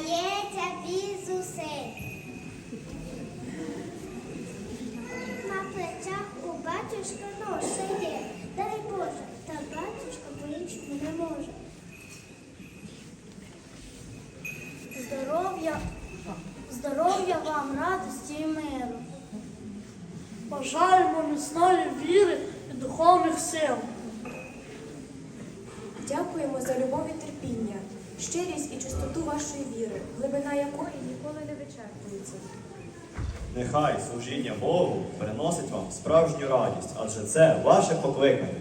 все вдається без. На плечах у батюшка ноша є. Дай Боже, та батюшка по-іншому не може. Здоров'я, здоров'я вам, радості і миру. Бажаємо міцної віри і духовних сил. Дякуємо за любов і щирість і чистоту вашої віри, глибина якої ніколи не вичерпується. Нехай служіння Богу приносить вам справжню радість, адже це ваше покликання.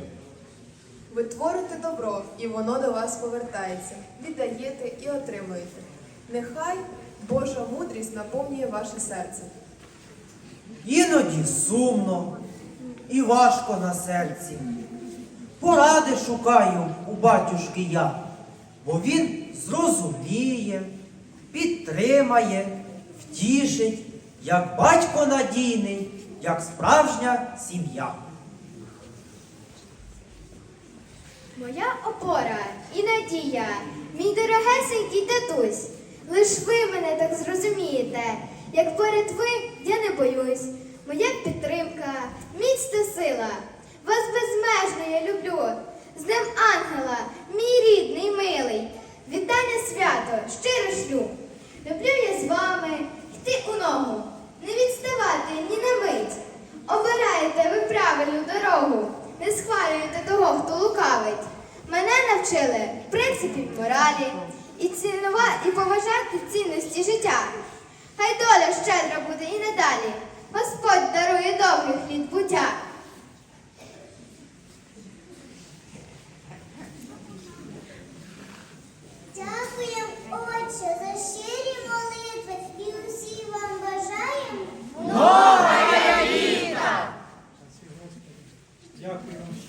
Ви творите добро, і воно до вас повертається. Віддаєте і отримуєте. Нехай Божа мудрість наповнює ваше серце. Іноді сумно і важко на серці. Поради шукаю у батюшки я, бо він зрозуміє, підтримає, втішить, як батько надійний, як справжня сім'я. Моя опора і надія, мій дорогесенький татусь. Лиш ви мене так зрозумієте, як перед ви я не боюсь. Моя підтримка, міць та сила. Вас безмежно я люблю. З Днем Ангела, мій рідний, милий. Вітання свято, щиро шлю. Люблю я з вами йти у ногу, не відставати ні на мить. Обираєте ви правильну дорогу, не схвалюєте того, хто лукавить. Мене навчили принципів моралі і цінова, і поважати цінності життя. Хай доля щедра буде і надалі. Господь дарує довгих літ буття. Дякуємо, Отче, за щирі молитви і усі вам бажаємо.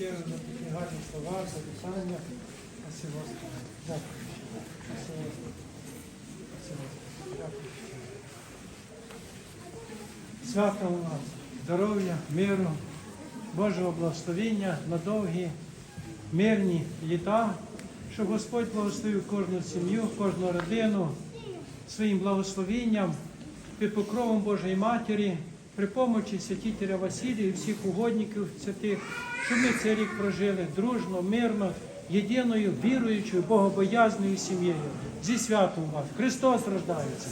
Щиро за такі гарні слова, за писання. Дякую. Спасибо. Дякую. Свята у нас, здоров'я, миру, Божого благословіння на довгі, мирні літа, щоб Господь благословив кожну сім'ю, кожну родину своїм благословінням, під покровом Божої Матері, при помочі святителя Василія і всіх угодників святих, щоб ми цей рік прожили дружно, мирно, єдиною, віруючою, богобоязною сім'єю. Зі святом вас. Христос рождається.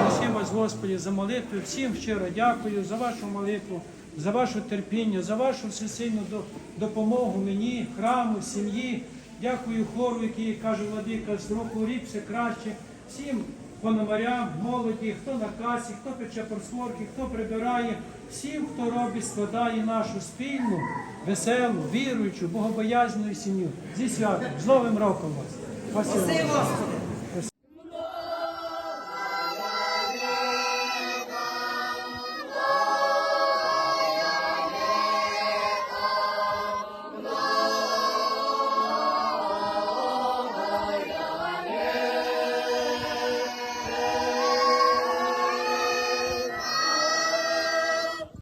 Просимо вас, Господі, за молитву. Всім щиро дякую за вашу молитву, за ваше терпіння, за вашу всесильну допомогу мені, храму, сім'ї. Дякую хору, який каже Владика, з року рік все краще. Всім пономарям, молоді, хто на касі, хто пече просворки, хто прибирає, всім, хто робить, складає нашу спільну, веселу, віруючу, богобоязну сім'ю. Зі святом, з Новим роком вас. Спасибо.